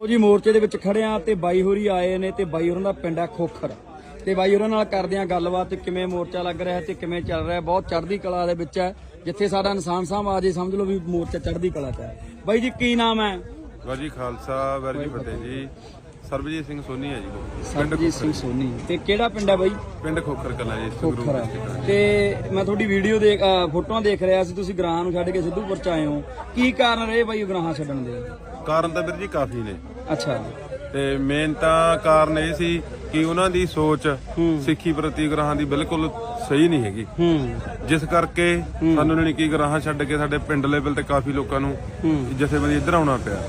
ਉਹ ਜੀ ਮੋਰਚੇ ਦੇ ਵਿੱਚ ਖੜਿਆ ਤੇ ਬਾਈ ਹੋਰੀ ਆਏ ਨੇ ਤੇ ਬਾਈ ਹੋਰਾਂ ਦਾ ਪਿੰਡ ਹੈ ਖੋਖਰ। ਤੇ ਬਾਈ ਹੋਰਾਂ ਨਾਲ ਕਰਦੇ ਆ ਗੱਲਬਾਤ ਕਿਵੇਂ ਮੋਰਚਾ ਲੱਗ ਰਿਹਾ ਤੇ ਕਿਵੇਂ ਚੱਲ ਰਿਹਾ ਬਹੁਤ ਚੜ੍ਹਦੀ ਕਲਾ ਦੇ ਵਿੱਚ ਹੈ ਜਿੱਥੇ ਸਾਡਾ ਇਨਸਾਨ ਸਾਹਿਬ ਆ ਜੇ ਸਮਝ ਲਓ ਵੀ ਮੋਰਚਾ ਚੜ੍ਹਦੀ ਕਲਾ 'ਚ ਹੈ। ਬਾਈ ਜੀ ਕੀ ਨਾਮ ਹੈ? ਵਾਹਿਗੁਰੂ ਜੀ ਖਾਲਸਾ ਵਾਹਿਗੁਰੂ ਜੀ ਫਤਿਹ ਜੀ। ਸਰਬਜੀਤ ਸਿੰਘ ਸੋਨੀ ਹੈ ਜੀ ਸਰਬਜੀਤ ਸਿੰਘ ਸੋਨੀ। ਤੇ ਕਿਹੜਾ ਪਿੰਡ ਹੈ ਬਾਈ? ਪਿੰਡ ਖੋਖਰ ਕਲਾ ਜੀ ਖੋਖਰ। ਦਾ। ਤੇ ਮੈਂ ਤੁਹਾਡੀ ਵੀਡੀਓ ਅ, ਫੋਟੋਆਂ ਦੇਖ ਰਿਹਾ ਸੀ। ਤੁਸੀਂ ਗ੍ਰਾਹਾਂ ਨੂੰ ਛੱਡ ਕੇ ਸਿੱਧੂਪੁਰ ਚ ਆਏ ਹੋ। ਕੀ ਕਾਰਨ ਰਹੇ ਬਾਈ ਗ੍ਰਾਹਾਂ ਛੱਡਣ ਦੇ? ਕਾਰਨ ਤਾਂ ਵੀਰ ਜੀ ਕਾਫੀ ਨੇ। ਅੱਛਾ। ਤੇ ਮੇਨ ਤਾਂ ਕਾਰਨ ਇਹ ਸੀ ਕਿ ਉਹਨਾਂ ਦੀ ਸੋਚ ਸਿੱਖੀ ਪ੍ਰਤੀ ਗ੍ਰਹਾਂ ਦੀ ਬਿਲਕੁਲ ਸਹੀ ਨਹੀਂ ਹੈਗੀ। ਜਿਸ ਕਰਕੇ ਸਾਨੂੰ ਨਹੀਂ ਕੀ ਗ੍ਰਹਾਂ ਛੱਡ ਕੇ ਸਾਡੇ ਪਿੰਡ ਲੈਵਲ ਤੇ ਕਾਫੀ ਲੋਕਾਂ ਨੂੰ ਜਥੇਬੰਦੀ ਇੱਧਰ ਆਉਣਾ ਪਿਆ।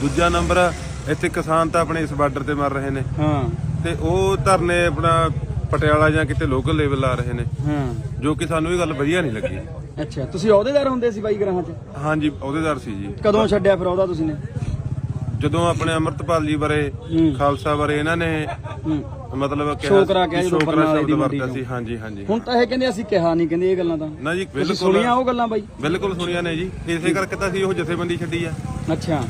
ਦੂਜਾ ਨੰਬਰ ਇੱਥੇ ਕਿਸਾਨ ਤਾਂ ਆਪਣੇ ਇਸ ਬਾਰਡਰ ਤੇ ਮਰ ਰਹੇ ਨੇ। ਹਾਂ। ਤੇ ਉਹ ਧਰਨੇ ਆਪਣਾ ਪਟਿਆਲਾ ਜਾਂ ਕਿਤੇ ਲੋਕਲ ਲੈਵਲ ਲਾ ਰਹੇ ਨੇ ਹਾਂ। ਜੋ ਕਿ ਸਾਨੂੰ ਇਹ ਗੱਲ ਵਧੀਆ ਨਹੀਂ ਲੱਗੀ। ਅੱਛਾ ਤੁਸੀਂ ਅਹੁਦੇਦਾਰ ਹੁੰਦੇ ਸੀ ਬਾਈ ਗ੍ਰਾਹਾਂ 'ਚ? ਹਾਂਜੀ ਅਹੁਦੇਦਾਰ ਸੀ ਜੀ। ਕਦੋਂ ਛੱਡਿਆ ਫਿਰ ਉਹਦਾ ਤੁਸੀਂ ਨੇ? ਜਦੋਂ ਆਪਣੇ ਅਮਰਤਪਾਲ ਜੀ ਬਾਰੇ ਖਾਲਸਾ ਬਾਰੇ ਇਹਨਾਂ ਨੇ ਮਤਲਬ ਸ਼ੋਕਰਾ ਕਿਹਾ ਜਦੋਂ ਸ਼ੋਕਰਾ ਬਰਨਾਲੇ ਦੀ ਸ਼ਬਦ ਮੰਡੀ ਵਰਤਿਆ ਚੋਂ। ਸੀ। ਹਾਂਜੀ ਹਾਂਜੀ। ਹੁਣ ਤਾਂ ਇਹ ਕਹਿੰਦੇ ਅਸੀਂ ਕਿਹਾ ਨਹੀਂ ਕਹਿੰਦੇ ਇਹ ਗੱਲਾਂ ਤਾਂ। ਨਾ ਜੀ ਤੁਸੀਂ ਬਿਲਕੁਲ। ਸੁਣੀਆਂ ਉਹ ਗੱਲਾਂ ਬਾਈ? ਬਿਲਕੁਲ ਸੁਣੀਆਂ ਨੇ ਜੀ। ਇਸੇ ਕਰਕੇ ਤਾਂ ਅਸੀਂ ਉਹ ਜਥੇਬੰਦੀ ਛੱਡੀ ਆ। ਅੱਛਾ।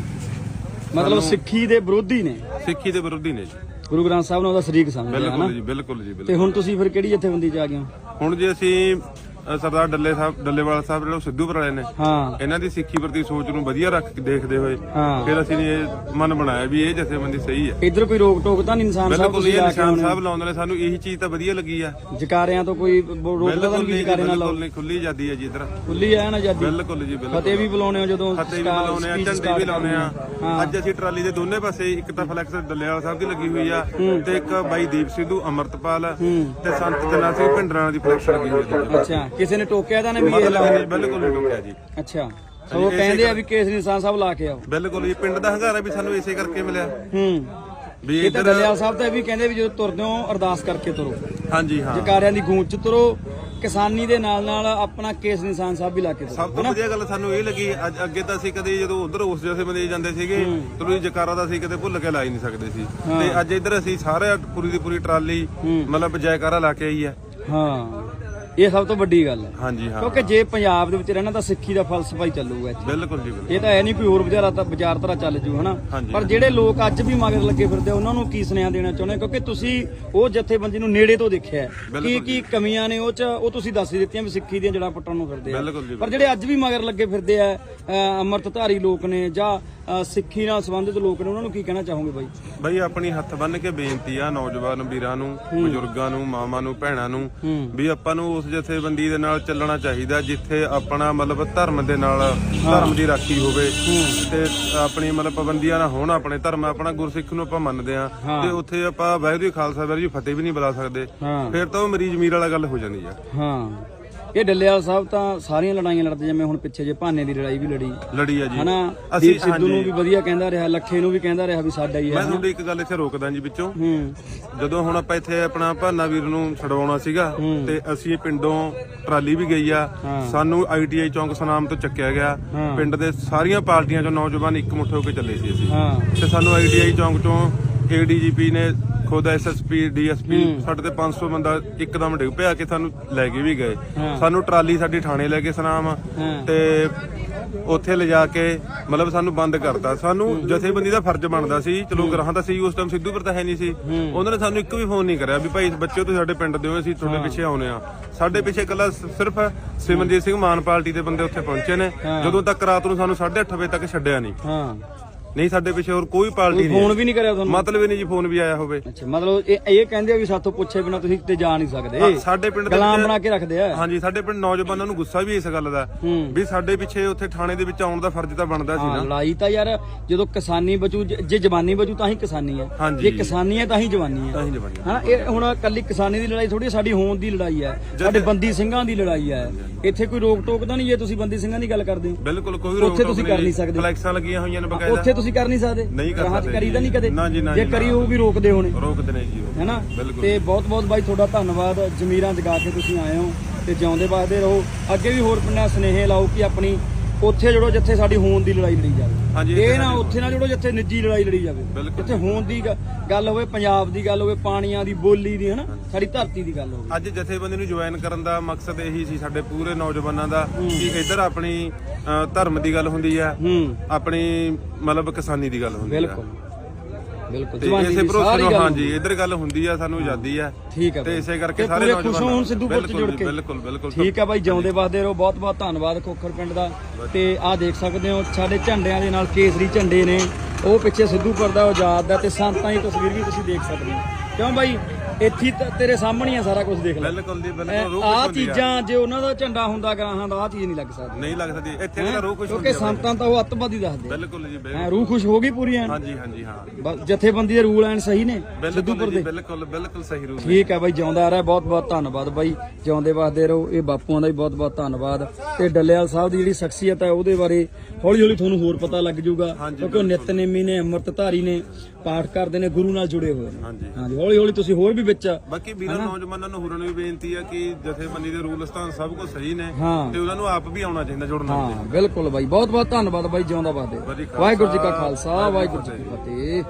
ਮਤਲਬ ਸਿੱਖੀ ਦੇ ਵਿਰੋਧੀ ਨੇ। ਸਿੱਖੀ ਦੇ ਵਿਰੋਧੀ ਨੇ ਜੀ। ਗੁਰੂ ਗ੍ਰੰਥ ਸਾਹਿਬ ਨੇ ਉਹਦਾ ਸ਼ਰੀਕ ਸਮਝਿਆ ਹਨਾ ਬਿਲਕੁਲ ਜੀ ਬਿਲਕੁਲ ਜੀ ਬਿਲਕੁਲ ਤੇ ਹੁਣ ਤੁਸੀਂ ਫਿਰ ਕਿਹੜੀ ਜਥੇਬੰਦੀ 'ਚ ਆ ਗਏ ਹੋ? ਹੁਣ ਜੇ ਅਸੀਂ ਅ, ਸਰਦਾਰ ਡੱਲੇ ਸਾਹਿਬ ਡੱਲੇਵਾਲ ਸਾਹਿਬ ਜਿਹੜੇ ਉਹ ਸਿੱਧੂਪੁਰ ਵਾਲੇ ਨੇ। ਹਾਂ। ਇਹਨਾਂ ਦੀ ਸਿੱਖੀ ਪ੍ਰਤੀ ਸੋਚ ਨੂੰ ਵਧੀਆ ਰੱਖ ਕੇ ਦੇਖਦੇ ਹੋਏ ਹਾਂ। ਫਿਰ ਅਸੀਂ ਇਹ ਮਨ ਬਣਾਇਆ ਵੀ ਇਹ ਜਥੇਬੰਦੀ ਸਹੀ ਹੈ ਇਧਰ ਕੋਈ ਰੋਕ ਟੋਕ ਤਾਂ ਨਹੀਂ ਇਨਸਾਨ ਸਾਹਿਬ ਬਿਲਕੁਲ ਤੁਸੀਂ ਇਹ ਆ ਕੇ ਨਿਸ਼ਾਨ ਆਉਣੇ ਸਾਹਿਬ ਲਾਉਂਦੇ ਨੇ ਸਾਨੂੰ ਇਹੀ ਚੀਜ਼ ਤਾਂ ਵਧੀਆ ਲੱਗੀ ਆ। ਜਕਾਰਿਆਂ ਤੋਂ ਕੋਈ ਬ- ਰੋਕਦਾ ਤਾਂ ਬਿਲਕੁਲ ਨਹੀਂ ਨਹੀਂ ਜਕਾਰੇ ਨਾਲ ਲਾਓ। ਬਿਲਕੁਲ ਨਹੀਂ ਖੁੱਲੀ ਜਾਂਦੀ ਹੈ ਜੀ ਇਧਰ। ਖੁੱਲੀ ਹੈ ਨਾ ਆਜ਼ਾਦੀ। ਬਿਲਕੁਲ ਜੀ ਬਿਲਕੁਲ। ਫਤਿਹ ਵੀ ਬੁਲਾਉਣੇ ਹੋ ਜਦੋਂ ਫਤਿਹ ਵੀ ਬੁਲਾਉਣੇ ਆ speech ਝੰਡੇ start ਵੀ ਲਾਉਣੇ ਆ। ਅੱਜ ਅਸੀਂ ਟਰਾਲੀ ਦੇ ਦੋਨੇ ਪਾਸੇ ਇੱਕ ਤਾਂ ਫਲੈਕਸ ਦੱਲੇਵਾਲ ਸਾਹਿਬ ਦੀ ਲੱਗੀ ਹੋਈ ਆ ਤੇ ਇੱਕ ਬਾਈ ਦੀਪ ਸਿੱਧੂ ਅਮਰਤਪਾਲ ਤੇ ਸੰਤ ਜਨਾ ਸਿੰਘ ਭਿੰਡਰਾਂ ਦੀ ਫਲੈਕਸ ਲੱਗੀ ਹੋਈ ਹੈ ਅੱਛਾ। ਕਿਸੇ ਨੇ ਟੋਕਿਆ ਤਾਂ ਨੇ ਵੀ ਇਹ ਮਤਲਬ ਲਾਓ ਇਹ ਬਿਲਕੁਲ ਨਹੀਂ ਟੁੱਕਿਆ ਜੀ। ਅੱਛਾ। ਉਹ ਕਹਿੰਦੇ ਆ ਵੀ ਕੇਸਰੀ ਨਿਸ਼ਾਨ ਸਾਹਿਬ ਲਾ ਕੇ ਆਓ। ਬਿਲਕੁਲ ਇਹ ਪਿੰਡ ਦਾ ਹੰਗਾਰਾ ਵੀ ਸਾਨੂੰ ਇਸੇ ਕਰਕੇ ਮਿਲਿਆ। ਹੂੰ। ਵੀ ਇਹ ਤਾਂ ਇੱਧਰ ਦਲਿਆਲ ਸਾਹਿਬ ਤਾਂ ਇਹ ਵੀ ਕਹਿੰਦੇ ਵੀ ਜਦੋਂ ਤੁਰਦੇ ਹੋ ਅਰਦਾਸ ਕਰਕੇ ਤੁਰੋ। ਹਾਂਜੀ ਹਾਂ। ਜਕਾਰਿਆਂ ਦੀ ਗੂੰਜ ਚ ਤੁਰੋ ਕਿਸਾਨੀ ਦੇ ਨਾਲ ਨਾਲ ਆਪਣਾ ਕੇਸ ਨਿਸ਼ਾਨ ਸਾਹਿਬ ਵੀ ਲਾ ਕੇ ਤੁਰੋ ਸਭ ਤੋਂ ਵਧੀਆ ਗੱਲ ਸਾਨੂੰ ਇਹ ਲੱਗੀ ਅੱਜ ਅੱਗੇ ਤਾਂ ਅਸੀਂ ਕਦੇ ਜਦੋਂ ਉਧਰ ਉਸ ਜਥੇ ਬੰਦੇ ਜਾਂਦੇ ਸੀਗੇ ਜੀ ਜਕਾਰਾ ਦਾ ਅਸੀਂ ਕਦੇ ਭੁੱਲ ਕੇ ਲਾ ਹੀ ਨਹੀਂ ਸਕਦੇ ਸੀ। ਤੇ ਅੱਜ ਇੱਧਰ ਅਸੀਂ ਸਾਰੇ ਪੂਰੀ ਦੀ ਪੂਰੀ ਟਰਾਲੀ ਮਤਲਬ ਜੈਕਾਰਾ ਲਾ ਕੇ ਆਈ ਹੈ। ਹਾਂ। ਇਹ ਸਭ ਤੋਂ ਵੱਡੀ ਗੱਲ ਹੈ। ਹਾਂਜੀ ਹਾਂ। ਕਿਉਂਕਿ ਜੇ ਪੰਜਾਬ ਦੇ ਵਿੱਚ ਰਹਿਣਾ ਤਾਂ ਸਿੱਖੀ ਦਾ ਫਲਸਫਾ ਹੀ ਚੱਲੂਗਾ ਇੱਥੇ। ਬਿਲਕੁਲ ਜੀ ਬਿਲਕੁਲ। ਇਹ ਤਾਂ ਐ ਨਹੀਂ ਕੋਈ ਹੋਰ ਵਿਚਾਰਾ ਤਾਂ ਵਿਚਾਰ ਤਰ੍ਹਾਂ ਚੱਲ ਜੂ ਹਨਾ। ਪਰ ਜਿਹੜੇ ਲੋਕ ਅੱਜ ਵੀ ਮਗਰ ਲੱਗੇ ਫਿਰਦੇ ਉਹਨਾਂ ਨੂੰ ਕੀ ਸੁਨੇਹਾ ਦੇਣਾ ਚਾਹੁੰਦੇ? ਕਿਉਂਕਿ ਤੁਸੀਂ ਉਹ ਜਥੇਬੰਦੀ ਨੂੰ ਨੇੜੇ ਤੋਂ ਦੇਖਿਆ। ਕੀ ਕੀ ਕਮੀਆਂ ਨੇ ਉਹ ਚ ਉਹ ਤੁਸੀਂ ਦੱਸ ਹੀ ਦਿੱਤੀਆਂ ਵੀ ਸਿੱਖੀ ਦੀਆਂ ਜੜਾਂ ਪੁੱਟਣ ਨੂੰ ਫਿਰਦੇ ਆ। ਪਰ ਜਿਹੜੇ ਅੱਜ ਵੀ ਮਗਰ ਲੱਗੇ ਫਿਰਦੇ ਆ ਅੰਮ੍ਰਿਤਧਾਰੀ ਲੋਕ ਨੇ ਜਾਂ ਸਿੱਖੀ ਨਾਲ ਸੰਬੰਧਿਤ ਲੋਕ ਨੇ ਉਹਨਾਂ ਨੂੰ ਕੀ ਕਹਿਣਾ ਚਾਹੋਗੇ ਬਾਈ? ਬਈ ਆਪਣੀ ਹੱਥ ਬੰਨ ਕੇ ਬੇਨਤੀ ਆ ਨੌਜਵਾਨ ਵੀਰਾਂ ਨੂੰ ਬਜ਼ੁਰਗਾਂ ਨੂੰ ਮਾਵਾਂ ਨੂੰ ਭੈਣਾਂ ਨੂੰ ਵੀ ਆਪਾਂ ਨੂੰ ਉਸ ਜਥੇਬੰਦੀ ਦੇ ਨਾਲ ਚੱਲਣਾ ਚਾਹੀਦਾ ਜਿੱਥੇ ਆਪਣਾ ਮਤਲਬ ਧਰਮ ਦੇ ਨਾਲ ਧਰਮ ਦੀ ਰਾਖੀ ਹੋਵੇ। ਤੇ ਆਪਣੀ ਮਤਲਬ ਪਾਬੰਦੀਆਂ ਨਾ ਹੋਣ ਆਪਣੇ ਧਰਮ ਆਪਣਾ ਗੁਰਸਿੱਖ ਨੂੰ ਆਪਾਂ ਮੰਨਦੇ ਆ ਤੇ ਉੱਥੇ ਆਪਾਂ ਵਾਹਿਗੁਰੂ ਖਾਲਸਾ ਵਾਹਿਗੁਰੂ ਫਤਿਹ ਵੀ ਨਹੀਂ ਬੁਲਾ ਸਕਦੇ। ਫਿਰ ਤਾਂ ਉਹ ਮਰੀਜ਼ ਮੀਰ ਵਾਲਾ ਗੱਲ ਹੋ ਜਾਂਦੀ ਆ। ਹਾਂ। ਇਹ ਡੱਲੇਵਾਲ ਸਾਹਿਬ ਤਾਂ ਸਾਰੀਆਂ ਲੜਾਈਆਂ ਲੜਦੇ ਜਿਵੇਂ ਹੁਣ ਪਿੱਛੇ ਜੇ ਭਾਨੇ ਦੀ ਲੜਾਈ ਵੀ ਲੜੀ। ਲੜੀ ਆ ਜੀ। ਹਨਾ? ਅਸੀਂ ਸਿੱਧੂ ਨੂੰ ਵੀ ਵਧੀਆ ਕਹਿੰਦਾ ਰਿਹਾ ਲੱਖੇ ਨੂੰ ਵੀ ਕਹਿੰਦਾ ਰਿਹਾ ਵੀ ਸਾਡਾ ਹੀ ਹੈ ਮੈਂ ਤੁਹਾਡੀ ਇੱਕ ਗੱਲ ਇੱਥੇ ਰੋਕਦਾ ਜੀ ਵਿੱਚੋਂ। ਹੂੰ। ਜਦੋਂ ਹੁਣ ਆਪਾਂ ਇੱਥੇ ਆਪਣਾ ਭਾਨਾ ਵੀਰ ਨੂੰ ਛਡਵਾਉਣਾ ਸੀਗਾ ਤੇ ਅਸੀਂ ਪਿੰਡੋਂ ਟਰਾਲੀ ਵੀ ਗਈ ਆ। ਸਾਨੂੰ ਆਈਟੀਆਈ ਚੌਂਕ ਸਨਾਮ ਤੋਂ ਚੱਕਿਆ ਗਿਆ। ਪਿੰਡ ਦੇ ਸਾਰੀਆਂ ਪਾਰਟੀਆਂ ਚੋਂ ਨੌਜਵਾਨ ਇੱਕ ਮੁੱਠ ਹੋ ਕੇ ਚੱਲੇ ਸੀ ਅਸੀਂ। ਤੇ ਸਾਨੂੰ ਆਈਟੀਆਈ ਚੌਂਕ ਚੋਂ ਏਡੀਜੀਪੀ ਨੇ ਖੁਦ ਐਸਐਸਪੀ ਡੀਐਸਪੀ ਸਾਡੇ ਤੇ 500 ਬੰਦਾ ਇੱਕਦਮ ਡਿੱਗ ਪਿਆ ਕਿ ਸਾਨੂੰ ਲੈ ਕੇ ਵੀ ਗਏ। ਸਾਨੂੰ ਟਰਾਲੀ ਸਾਡੀ ਥਾਣੇ ਲੈ ਕੇ ਸਨਾਮ ਤੇ ਉੱਥੇ ਲਿਜਾ ਕੇ ਮਤਲਬ ਸਾਨੂੰ ਬੰਦ ਕਰਤਾ। ਸਾਨੂੰ ਜਥੇਬੰਦੀ ਦਾ ਫਰਜ਼ ਬਣਦਾ ਸੀ। ਚਲੋ ਗ੍ਰਹਾਂ ਦਾ ਸੀ ਉਸ ਟਾਈਮ ਸਿੱਧੂਪੁਰ ਤਾਂ ਹੈ ਨਹੀਂ ਸੀ। ਉਹਨਾਂ ਨੇ ਸਾਨੂੰ ਇੱਕ ਵੀ ਫੋਨ ਨਹੀਂ ਕਰਿਆ ਵੀ ਭਾਈ ਬੱਚਿਓ ਤੁਸੀਂ ਸਾਡੇ ਪਿੰਡ ਦੇ ਹੋ ਅਸੀਂ ਤੁਹਾਡੇ ਪਿੱਛੇ ਆਉਨੇ ਆ। ਸਾਡੇ ਪਿੱਛੇ ਇਕੱਲਾ ਸਿਰਫ ਸਿਮਰਜੀਤ ਸਿੰਘ ਮਾਨ ਪਾਰਟੀ ਦੇ ਬੰਦੇ ਉੱਥੇ ਪਹੁੰਚੇ ਨੇ। ਜਦੋਂ ਤੱਕ ਰਾਤ ਨੂੰ ਸਾਨੂੰ 8:30 ਵਜੇ ਤੱਕ ਛੱਡਿਆ ਨਹੀਂ। ਹਾਂ। ਨਹੀਂ ਸਾਡੇ ਪਿੱਛੇ ਹੋਰ ਕੋਈ ਪਾਰਟੀ ਨਹੀਂ ਫੋਨ ਵੀ ਨਹੀਂ ਕਰਿਆ ਤੁਹਾਨੂੰ? ਮਤਲਬ ਹੀ ਨਹੀਂ ਜੀ ਫੋਨ ਵੀ ਆਇਆ ਹੋਵੇ। ਅੱਛਾ ਮਤਲਬ ਇਹ ਇਹ ਕਹਿੰਦੇ ਆ ਵੀ ਸਾਥੋਂ ਪੁੱਛੇ ਬਿਨਾ ਤੁਸੀਂ ਕਿਤੇ ਜਾ ਨਹੀਂ ਸਕਦੇ। ਸਾਡੇ ਪਿੰਡ ਦੇ ਗੁਲਾਮ ਬਣਾ ਕੇ ਰੱਖਦੇ ਆ। ਹਾਂਜੀ ਸਾਡੇ ਪਿੰਡ ਨੌਜਵਾਨਾਂ ਨੂੰ ਗੁੱਸਾ ਵੀ ਇਸ ਗੱਲ ਦਾ। ਵੀ ਸਾਡੇ ਪਿੱਛੇ ਉੱਥੇ ਥਾਣੇ ਦੇ ਵਿੱਚ ਆਉਣ ਦਾ ਫਰਜ਼ ਤਾਂ ਬਣਦਾ ਸੀ ਹਾਂ ਨਾ। ਲੜਾਈ ਤਾਂ ਯਾਰ ਜਦੋਂ ਕਿਸਾਨੀ ਬਚੂ ਜ- ਜਵਾਨੀ ਬਚੂ ਤਾਂ ਹੀ ਕਿਸਾਨੀ ਹੈ। ਜੇ ਕਿਸਾਨੀ ਹੈ ਤਾਂ ਹੀ ਜਵਾਨੀ ਹੈ। ਤਾਂ ਹੀ ਜਵਾਨੀ ਹਨਾ ਇਹ ਹੁਣ ਕੱਲੀ ਕਿਸਾਨੀ ਦੀ ਲੜਾਈ ਥੋੜੀ ਸਾਡੀ ਹੋਣ ਦੀ ਲੜਾਈ ਹੈ। ਸਾਡੇ ਬੰਦੀ ਸਿੰਘਾਂ ਦੀ ਲੜਾਈ ਹੈ। ਇੱਥੇ ਕੋਈ ਰੋਕ ਟੋਕ ਤਾਂ ਨਹੀਂ ਜੇ ਤੁਸੀਂ ਬੰਦੀ ਸਿੰਘਾਂ ਦੀ ਗੱਲ ਕਰਦੇ ਹੋ? ਬਿਲਕੁਲ ਕੋਈ ਉੱਥੇ ਰੋਕ ਤੁਸੀਂ ਕਰ ਨਹੀਂ। ਸਕਦੇ। ਫਲੈਕਸਾਂ ਲੱਗੀਆਂ ਹੋਈਆਂ ਨੇ ਬਕਾਇਦਾ। ਉੱਥੇ ਤੁਸੀਂ ਕਰ ਨਹੀਂ ਸਕਦੇ? ਨਹੀਂ ਕਰ ਸਕਦੇ ਕਰੀ ਤਾਂ ਨਹੀਂ ਕਦੇ? ਨਾ ਜੀ, ਨਾ ਜੇ ਜੀ, ਕਰੀ। ਉਹ ਵੀ ਰੋਕਦੇ ਹੋਣੇ। ਰੋਕਦੇ ਨੇ ਜੀ ਹੈਨਾ। ਤੇ ਬਹੁਤ ਬਹੁਤ ਬਾਈ ਤੁਹਾਡਾ ਧੰਨਵਾਦ। ਜ਼ਮੀਰਾਂ ਜਗਾ ਕੇ ਤੁਸੀਂ ਆਏ ਹੋ ਤੇ ਜਿਉਂਦੇ ਵਸਦੇ ਰਹੋ। ਅੱਗੇ ਵੀ ਹੋਰ ਪਿੰਡਾਂ ਸੁਨੇਹੇ ਲਾਓ ਕਿ ਆਪਣੀ ਉੱਥੇ ਜੁੜੋ ਜਿੱਥੇ ਸਾਡੀ ਹੋਣ ਦੀ ਲੜਾਈ ਲੜੀ ਜਾਵੇ। ਇਹ ਨਾ ਉੱਥੇ ਨਾ ਜੁੜੋ ਜਿੱਥੇ ਨਿੱਜੀ ਲੜਾਈ ਲੜੀ ਜਾਵੇ। ਜਿੱਥੇ ਹੋਣ ਦੀ ਗੱਲ ਹੋਵੇ ਪੰਜਾਬ ਦੀ ਗੱਲ ਹੋਵੇ ਪਾਣੀਆਂ ਦੀ ਬੋਲੀ ਦੀ ਹਨਾ? ਸਾਡੀ ਧਰਤੀ ਦੀ ਗੱਲ ਹੋਵੇ। ਅੱਜ ਜਥੇਬੰਦੀ ਨੂੰ ਜੁਆਇਨ ਕਰਨ ਦਾ ਮਕਸਦ ਇਹੀ ਸੀ ਸਾਡੇ ਪੂਰੇ ਨੌਜਵਾਨਾਂ ਦਾ ਕਿ ਇੱਧਰ ਆਪਣੀ ਧਰਮ ਦੀ ਗੱਲ ਹੁੰਦੀ ਹੂੰ। ਆਪਣੀ ਮਤਲਬ ਕਿਸਾਨੀ ਦੀ ਗੱਲ ਹੁੰਦੀ ਹੈ ਬਿਲਕੁਲ। ਬਿਲਕੁਲ ਤੇ ਜਵਾਨੀ ਇਸੇ ਦੀ ਭਰੋਸੇ ਸਾਰੀ ਨੂੰ ਗੱਲ ਹਾਂਜੀ ਇੱਧਰ ਗੱਲ ਹੁੰਦੀ ਆ ਸਾਨੂੰ ਆਜ਼ਾਦੀ ਆ। ਠੀਕ ਹੈ ਤੇ ਬਾਈ। ਇਸੇ ਕਰਕੇ ਤੇ ਸਾਰੇ ਪੂਰੇ ਖੁਸ਼ ਨੌਜਵਾਨ ਹੋਣ ਸਿੱਧੂਪੁਰ ਚ ਬਿਲਕੁਲ ਜੁੜ ਜੀ, ਕੇ। ਬਿਲਕੁਲ ਬਿਲਕੁਲ ਠੀਕ ਹੈ ਬਾਈ ਜਿਉਂਦੇ ਵਸਦੇ ਰਹੋ। ਬਹੁਤ ਬਹੁਤ ਧੰਨਵਾਦ ਖੋਖਰ ਪਿੰਡ ਦਾ। ਤੇ ਆਹ ਦੇਖ ਸਕਦੇ ਹੋ ਸਾਡੇ ਝੰਡਿਆਂ ਦੇ ਨਾਲ ਕੇਸਰੀ ਝੰਡੇ ਨੇ। ਉਹ ਪਿੱਛੇ ਸਿੱਧੂਪੁਰ ਦਾ ਆਜ਼ਾਦ ਦਾ ਤੇ ਸੰਤਾਂ ਦੀ ਤਸਵੀਰ ਵੀ ਤੁਸੀਂ ਦੇਖ ਸਕਦੇ ਹੋ। ਕਿਉਂ ਬਾਈ? ਇੱਥੇ ਤੇਰੇ ਸਾਹਮਣੇ ਹੀ ਆ ਸਾਰਾ ਕੁਝ ਦੇਖ ਲੈ। ਬਿਲਕੁਲ ਜੀ ਬਿਲਕੁਲ ਰੂਹ ਆ। ਚੀਜ਼ਾਂ ਜੇ ਉਹਨਾਂ ਦਾ ਝੰਡਾ ਹੁੰਦਾ ਗਾਹਾਂ ਦਾ ਆਹ ਚੀਜ਼ ਨਹੀਂ ਲੱਗ ਸਕਦੀ। ਨਹੀਂ ਲੱਗ ਸਕਦੀ। ਇੱਥੇ ਤਾਂ ਰੂਹ ਖੁਸ਼ ਕਿਉਂਕਿ ਹੁੰਦੀ ਆ ਸੰਤਾਂ ਤਾਂ ਉਹ ਅੱਤਵਾਦੀ ਦੱਸਦੇ ਆ। ਬਿਲਕੁਲ ਜੀ ਬਿਲਕੁਲ। ਰੂਹ ਖੁਸ਼ ਹੋ ਗਈ ਪੂਰੀ ਐਨ ਹਾਂਜੀ ਹਾਂਜੀ ਹਾਂ। ਜਥੇਬੰਦੀ ਦੇ ਰੂਲ ਐਨ ਸਹੀ ਨੇ ਸਿੱਧੂਪੁਰ ਦੇ। ਬਿਲਕੁਲ ਬਿਲਕੁਲ ਸਹੀ ਰੂਹ ਠੀਕ ਹੈ ਬਾਈ ਜਿਉਂਦਾ ਰਹਿ ਬਹੁਤ ਬਹੁਤ ਧੰਨਵਾਦ ਬਾਈ। ਜਿਉਂਦੇ ਵਸਦੇ ਰਹੋ ਇਹ ਬਾਪੂਆਂ ਦਾ ਵੀ ਬਹੁਤ ਬਹੁਤ ਧੰਨਵਾਦ। ਤੇ ਡੱਲੇਵਾਲ ਸਾਹਿਬ ਦੀ ਜਿਹੜੀ ਸ਼ਖਸੀਅਤ ਹੈ ਉਹਦੇ ਬਾਰੇ ਹੌਲੀ ਹੌਲੀ ਤੁਹਾਨੂੰ ਹੋਰ ਪਤਾ ਲੱਗ ਜਾਊਗਾ। ਕਿਉਂਕਿ ਉਹ ਨਿਤਨੇਮੀ ਨੇ ਅੰਮ੍ਰਿਤਧਾਰੀ ਨੇ ਪਾਠ ਕਰਦੇ ਨੇ ਗੁਰੂ ਨਾਲ ਜੁੜੇ ਹੋਏ ਨੇ। ਹਾਂਜੀ। ਹਾਂਜੀ ਹੌਲੀ ਹੌਲੀ ਤੁਸੀਂ ਹੋਰ ਵੀ ਵਿੱਚ ਬਾਕੀ ਵੀਰਾਂ ਨੌਜਵਾਨਾਂ ਨੂੰ ਹੋਰਾਂ ਨੂੰ ਵੀ ਬੇਨਤੀ ਆ ਕਿ ਜਥੇਬੰਦੀ ਦੇ ਰੂਲ ਸਥਾਨ ਸਭ ਕੁਝ ਸਹੀ ਨੇ ਹਾਂ। ਤੇ ਉਹਨਾਂ ਨੂੰ ਆਪ ਵੀ ਆਉਣਾ ਚਾਹੀਦਾ ਜੁੜਨਾ ਹਾਂ ਬਿਲਕੁਲ ਬਾਈ। ਬਹੁਤ ਬਹੁਤ ਧੰਨਵਾਦ ਬਾਈ ਜਿਉਂਦਾ ਕਾ ਵਾਹਿਗੁਰੂ ਜੀ ਕਾ ਖਾਲਸਾ ਵਾਹਿਗੁਰੂ ਜੀ ਕੀ ਫਤਿਹ।